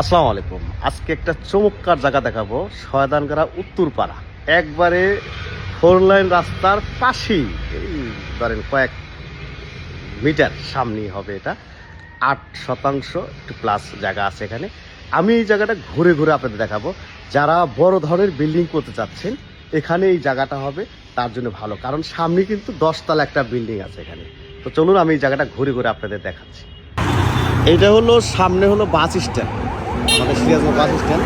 আসসালামু আলাইকুম। আজকে একটা চমৎকার জায়গা দেখাবো শয়দানগাড়া উত্তরপাড়া। একবারে ফোর লাইন রাস্তার পাশেই। ধরেন কয়েক মিটার সামনেই হবে এটা। আট শতাংশ একটু প্লাস জায়গা আছে এখানে। আমি এই জায়গাটা ঘুরে ঘুরে আপনাদের দেখাবো। যারা বড় ধরনের বিল্ডিং করতে চাচ্ছেন, এখানে এই জায়গাটা হবে, তার জন্য ভালো। কারণ সামনে কিন্তু দশতলা একটা বিল্ডিং আছে এখানে। তো চলুন, আমি এই জায়গাটা ঘুরে ঘুরে আপনাদের দেখাচ্ছি। এইটা হলো, সামনে হলো বাস স্ট্যান্ড মানে সিরাজগঞ্জ বাস স্ট্যান্ড।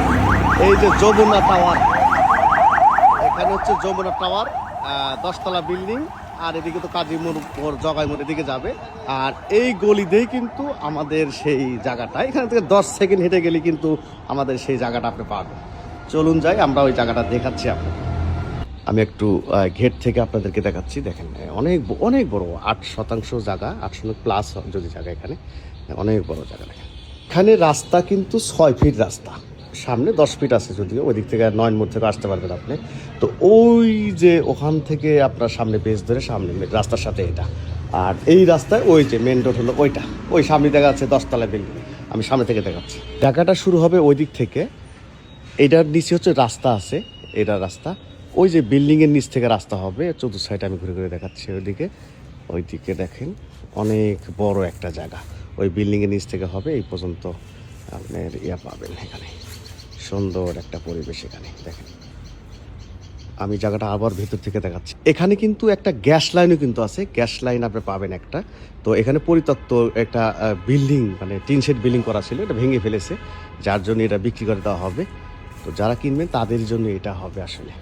এই যে যমুনা টাওয়ার, এখানে হচ্ছে যমুনা টাওয়ার দশতলা বিল্ডিং, আর এদিকে তো কাজী মোড় জগাই এদিকে যাবে। আর এই গলি দিয়েই কিন্তু আমাদের সেই জায়গাটা। এখান থেকে দশ সেকেন্ড হেঁটে গেলে কিন্তু আমাদের সেই জায়গাটা আপনি পাবেন। চলুন যাই, আমরা ওই জায়গাটা দেখাচ্ছি আপনাকে। আমি একটু ঘেট থেকে আপনাদেরকে দেখাচ্ছি। দেখেন, অনেক অনেক বড়, আট শতাংশ জায়গা আট শতাংশ প্লাস যদি জায়গা এখানে, অনেক বড় জায়গা দেখেন। এখানে রাস্তা কিন্তু ছয় ফিট রাস্তা। সামনে দশ ফিট আছে যদিও ওই দিক থেকে নয়ন মোড় থেকে আসতে পারবেন আপনি। তো ওই যে ওখান থেকে আপনার সামনে বেস ধরে সামনে রাস্তার সাথে এটা। আর এই রাস্তায় ওই যে মেন রোড হলো ওইটা। ওই সামনে দেখা যাচ্ছে দশতলা বিল্ডিং আমি সামনে থেকে দেখাচ্ছি। জায়গাটা শুরু হবে ওই দিক থেকে। এটার নিচে হচ্ছে রাস্তা আছে, এটা রাস্তা। ওই যে বিল্ডিং এর নিচ থেকে রাস্তা হবে, চতুর্থ সাইড আমি ঘুরে ঘুরে দেখাচ্ছি ওইদিকে। ওইদিকে দেখেন, অনেক বড় একটা জায়গা। ওই বিল্ডিং এর নিচ থেকে হবে, এই পর্যন্ত আপনার ইয়া পাবেন এখানে। সুন্দর একটা পরিবেশ এখানে, দেখেন। আমি জায়গাটা আবার ভেতর থেকে দেখাচ্ছি। এখানে কিন্তু একটা গ্যাস লাইনও কিন্তু আছে, গ্যাস লাইন আপনি পাবেন একটা। তো এখানে পরিত্যক্ত একটা বিল্ডিং মানে টিন শেড বিল্ডিং করা ছিল, এটা ভেঙে ফেলেছে। যার জন্য এটা বিক্রি করে দেওয়া হবে। তো যারা কিনবেন তাদের জন্য এটা হবে আসলে।